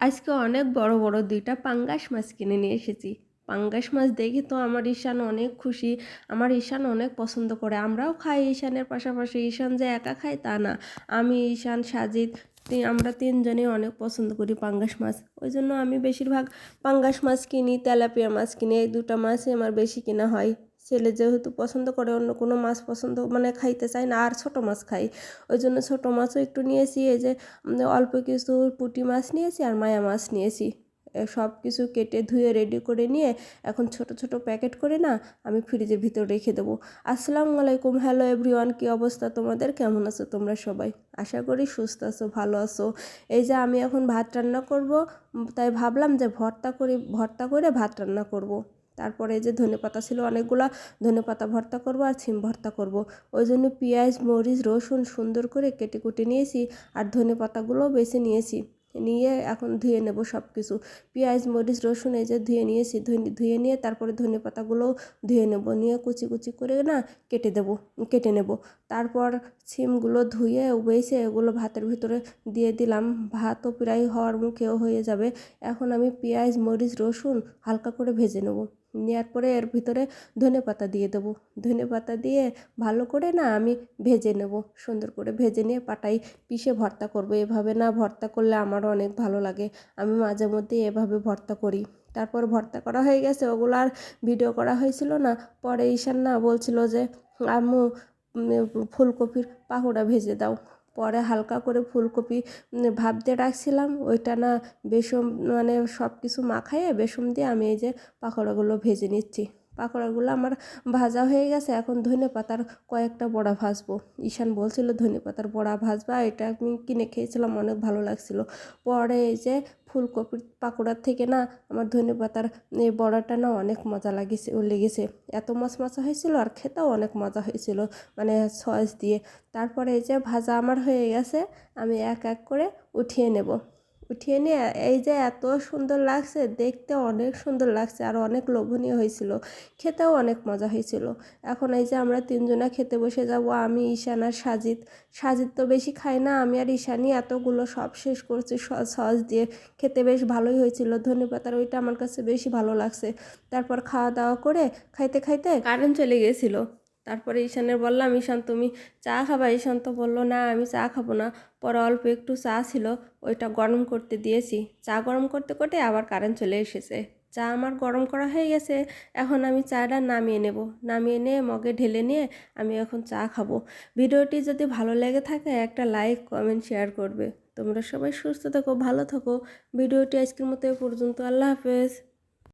আজকে অনেক বড় বড় দুইটা পাঙ্গাস মাছ কিনে নিয়ে এসেছি। পাঙ্গাস মাছ দেখে তো আমার ঈশান অনেক খুশি। আমার ঈশান অনেক পছন্দ করে। আমরাও খাই ঈশানের পাশাপাশি। ঈশান যে একা খায় তা না। আমি, ঈশান, সাজিদ আমরা তিনজনেই অনেক পছন্দ করি পাঙ্গাস মাছ। ওই জন্য আমি বেশিরভাগ পাঙ্গাস মাছ কিনি, তেলাপিয়া মাছ কিনি। এই দুটো মাছই আমার বেশি কেনা হয়। ছেলে যেহেতু পছন্দ করে, অন্য কোনো মাছ পছন্দ মানে খাইতে চায় না, আর ছোট মাছ খাই। ওই জন্য ছোট মাছও একটু নিয়েছি, এই যে অল্প কিছু পুঁটি মাছ নিয়েছি আর মায়া মাছ নিয়েছি। সব কিছু কেটে ধুয়ে রেডি করে নিয়ে এখন ছোট ছোট প্যাকেট করে না আমি ফ্রিজের ভিতর রেখে দেবো। আসসালামু আলাইকুম হ্যালো এভরিওয়ান কী অবস্থা তোমাদের? কেমন আছো তোমরা সবাই? আশা করি সুস্থ আছো, ভালো আছো। এই যে, আমি এখন ভাত রান্না করব তাই ভাবলাম যে ভর্তা করি, ভর্তা করে ভাত রান্না করব। তারপরে যে ধনে পাতা ছিল অনেকগুলা, ধনে পাতা ভর্তা করব আর ছিম ভর্তা করব। ওই জন্য পেঁয়াজ, মরিচ, রসুন সুন্দর করে কেটে কুটে নিয়েছি আর ধনে পাতাগুলোও বেছে নিয়েছি। নিয়ে এখন ধুয়ে নেব সব কিছু পেঁয়াজ, মরিচ, রসুন এই যে ধুয়ে নিয়েছি, ধুয়ে- নিয়ে তারপরে ধনে পাতাগুলোও ধুয়ে নেব। নিয়ে কুচি কুচি করে না কেটে দেব, কেটে নেব। তারপর সিমগুলো ধুয়ে উবেছে এগুলো ভাতের ভিতরে দিয়ে দিলাম। ভাতও প্রায় হওয়ার মুখেও হয়ে যাবে। এখন আমি পেঁয়াজ, মরিচ, রসুন হালকা করে ভেজে নেব। নেওয়ার পরে এর ভিতরে ধনে পাতা দিয়ে দেবো। ধনে পাতা দিয়ে ভালো করে না আমি ভেজে নেব। সুন্দর করে ভেজে নিয়ে পাটাই পিষে ভর্তা করব। এভাবে না ভর্তা করলে আমারও অনেক ভালো লাগে। আমি মাঝে মধ্যে এভাবে ভর্তা করি। তারপর ভর্তা করা হয়ে গেছে। ওগুলো আর ভিডিও করা হয়েছিল না। পরে ঈশান না বলছিল যে, আম্মু ফুলকপির পাকোড়া ভেজে দাও। পরে হালকা করে ফুলকপি ভাবতে রাখছিলাম, ওইটা না বেসম মানে সব কিছু মাখাইয়ে বেসম দিয়ে আমি এই যে পাকোড়াগুলো ভেজে নিচ্ছি। পাকোড়াগুলো আমার ভাজা হয়ে গেছে, এখন ধনে পাতার কয়েকটা বড়া ভাজবো। ঈশান বলছিল, ধনে পাতার বড়া ভাজবা, এটা আমি কিনে খেয়েছিলাম, অনেক ভালো লাগছিল। পরে এই যে ফুলকপির পাকোড়ার থেকে না আমার ধনে পাতার এই বড়াটা না অনেক মজা লাগিছে, লেগেছে। এত মাছ মাছা হয়েছিল আর খেতেও অনেক মজা হয়েছিল। মানে সস দিয়ে। তারপরে এই যে ভাজা আমার হয়ে গেছে, আমি এক এক করে উঠিয়ে নেব। উঠিয়ে নিয়ে এই যে এত সুন্দর লাগছে, দেখতে অনেক সুন্দর লাগছে আর অনেক লোভনীয় হয়েছিল। খেতেও অনেক মজা হয়েছিল। এখন এই যে আমরা তিনজনা খেতে বসে যাব, আমি, ঈশান আর সাজিদ। সাজিদ তো বেশি খাই না, আমি আর ঈশানই এতগুলো সব শেষ করছি সস দিয়ে। খেতে বেশ ভালোই হয়েছিল, ধনে পাতার ওইটা আমার কাছে বেশি ভালো লাগছে। তারপর খাওয়া দাওয়া করে খাইতে খাইতে কারেন্ট চলে গিয়েছিল। তারপরে ঈশানের বললাম, ঈশান, তুমি চা খাবা? ঈশান তো বলল, না, আমি চা খাব না। পরে অল্প একটু চা ছিল, ওইটা গরম করতে দিয়েছি। চা গরম করতে করতে আবার কারেন্ট চলে এসেছে। চা আমার গরম করা হয়ে গেছে, এখন আমি চাটা নামিয়ে নেব। নামিয়ে নিয়ে মগে ঢেলে নিয়ে আমি এখন চা খাব। ভিডিওটি যদি ভালো লেগে থাকে, একটা লাইক কমেন্ট শেয়ার করবে। তোমরা সবাই সুস্থ থাকো, ভালো থাকো। ভিডিওটি আজকের মতো পর্যন্ত। আল্লাহ হাফেজ।